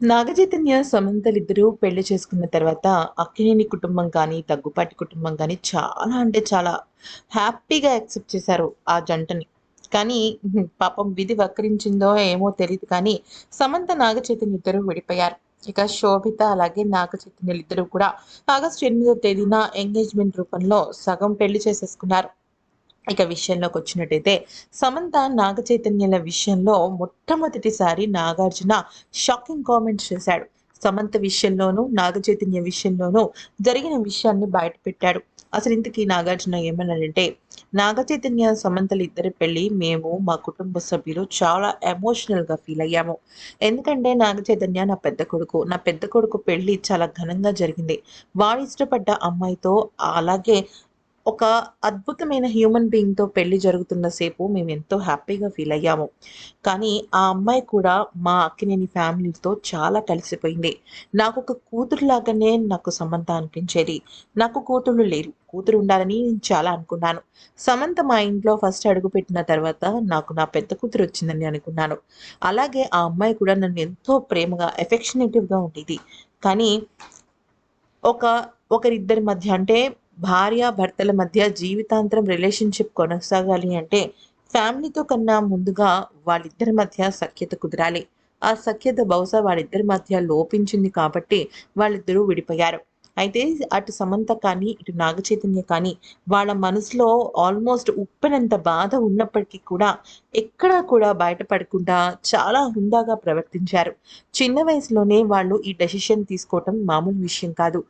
నాగచైతన్య సమంతలిద్దరూ పెళ్ళి చేసుకున్న తర్వాత అక్కినేని కుటుంబం కానీ దగ్గుపాటి కుటుంబం కానీ చాలా అంటే చాలా హ్యాపీగా యాక్సెప్ట్ చేశారు ఆ జంటని. కానీ పాపం విధి వక్రించిందో ఏమో తెలియదు కానీ సమంత నాగచైతన్య ఇద్దరు విడిపోయారు. ఇక శోభిత అలాగే నాగచైతన్యులు ఇద్దరు కూడా ఆగస్టు ఎనిమిదో తేదీన ఎంగేజ్మెంట్ రూపంలో సగం పెళ్ళి చేసేసుకున్నారు. ఇక విషయంలోకి వచ్చినట్టయితే సమంత నాగ చైతన్యాల విషయంలో మొట్టమొదటిసారి నాగార్జున షాకింగ్ కామెంట్స్ చేశాడు. సమంత విషయంలోనూ నాగ చైతన్య విషయంలోనూ జరిగిన విషయాన్ని బయటపెట్టాడు అసలు ఇంతకీ నాగార్జున ఏమన్నాడంటే నాగ చైతన్య సమంతలు ఇద్దరి పెళ్ళి మేము మా కుటుంబ సభ్యులు చాలా ఎమోషనల్గా ఫీల్ అయ్యాము. ఎందుకంటే నాగ చైతన్య నా పెద్ద కొడుకు నా పెద్ద కొడుకు పెళ్ళి చాలా ఘనంగా జరిగింది. వాడు ఇష్టపడ్డ అమ్మాయితో అలాగే ఒక అద్భుతమైన హ్యూమన్ బీయింగ్తో పెళ్ళి జరుగుతున్న సేపు మేము ఎంతో హ్యాపీగా ఫీల్ అయ్యాము. కానీ ఆ అమ్మాయి కూడా మా అక్కినేని ఫ్యామిలీతో చాలా కలిసిపోయింది. నాకు ఒక కూతురు లాగానే నాకు సమంత అనిపించేది. నాకు కూతుళ్ళు లేరు. కూతురు ఉండాలని నేను చాలా అనుకున్నాను. సమంత మా ఇంట్లో ఫస్ట్ అడుగుపెట్టిన తర్వాత నాకు నా పెద్ద కూతురు వచ్చిందని అనుకున్నాను. అలాగే ఆ అమ్మాయి కూడా నన్ను ఎంతో ప్రేమగా ఎఫెక్షనేటివ్గా ఉండేది. కానీ ఒక ఒకరిద్దరి మధ్య అంటే భార్యాభర్తల మధ్య జీవితాంతరం రిలేషన్షిప్ కొనసాగాలి అంటే ఫ్యామిలీతో కన్నా ముందుగా వాళ్ళిద్దరి మధ్య సఖ్యత కుదరాలి. ఆ సఖ్యత బహుశా వాళ్ళిద్దరి మధ్య లోపించింది కాబట్టి వాళ్ళిద్దరూ విడిపోయారు. అయితే అటు సమంత కానీ ఇటు నాగ చైతన్య కానీ వాళ్ళ మనసులో ఆల్మోస్ట్ ఉప్పెనంత బాధ ఉన్నప్పటికీ కూడా ఎక్కడా కూడా బయటపడకుండా చాలా హుందాగా ప్రవర్తించారు. చిన్న వయసులోనే వాళ్ళు ఈ డెసిషన్ తీసుకోవటం మామూలు విషయం కాదు.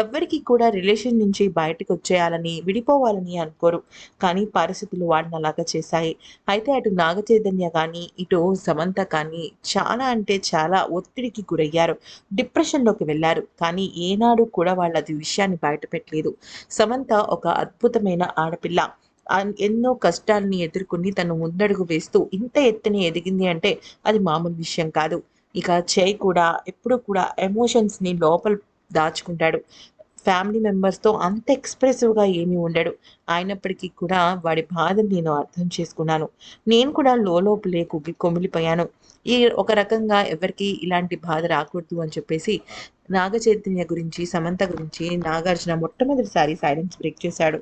ఎవ్వరికి కూడా రిలేషన్ నుంచి బయటకు వచ్చేయాలని విడిపోవాలని అనుకోరు. కానీ పరిస్థితులు వాళ్ళని అలాగా చేశాయి. అయితే అటు నాగ చైతన్య కానీ ఇటు సమంత కానీ చాలా అంటే చాలా ఒత్తిడికి గురయ్యారు. డిప్రెషన్లోకి వెళ్ళారు. కానీ ఏనాడు కూడా వాళ్ళు అది విషయాన్ని బయటపెట్టలేదు సమంత ఒక అద్భుతమైన ఆడపిల్ల. ఎన్నో కష్టాలని ఎదుర్కొని తను ముందడుగు వేస్తూ ఇంత ఎత్తుని ఎదిగింది అంటే అది మామూలు విషయం కాదు. ఇక చేయి కూడా ఎప్పుడు కూడా ఎమోషన్స్ని లోపల దాచుకుంటాడు. ఫ్యామిలీ మెంబర్స్తో అంత ఎక్స్ప్రెసివ్గా ఏమీ ఉండడు. అయినప్పటికీ కూడా వాడి బాధను నేను అర్థం చేసుకున్నాను. నేను కూడా లోపలే కుగి కొమిలిపోయాను. ఈ ఒక రకంగా ఎవరికి ఇలాంటి బాధ రాకూడదు అని చెప్పేసి నాగ చైతన్య గురించి సమంత గురించి నాగార్జున మొట్టమొదటిసారి సైలెన్స్ బ్రేక్ చేశాడు.